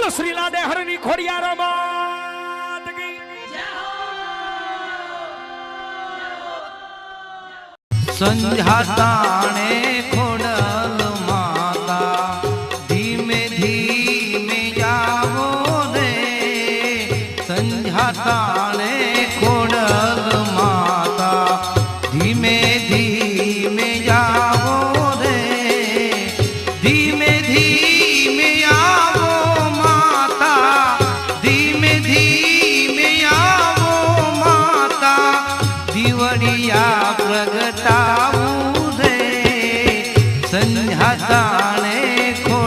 બોલ શ્રી લાડે હરની ખોડિયાર માત કી સંધ્યા તાણે ખોડલ માતા, ધીમે ધીમે જાવો રે સંધ્યા પ્રગટાવું રે સંધ્યા તાણે ખોડલ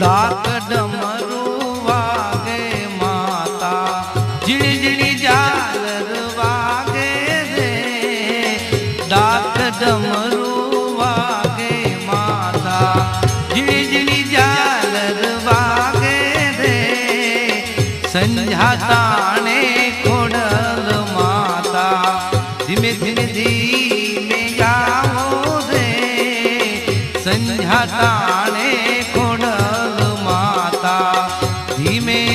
ડાક ડમરું વાગે માતા ઝીણી ઝીણી ઝાલર વાગે રે. ડાક ડમરું વાગે માતા ઝીણી ઝીણી ઝાલર વાગે રે. સંધ્યા તાણે ખોડલ માતા, ધીમે ધીમે ધીમે જાઓ રે. સંધ્યા તાણે Dime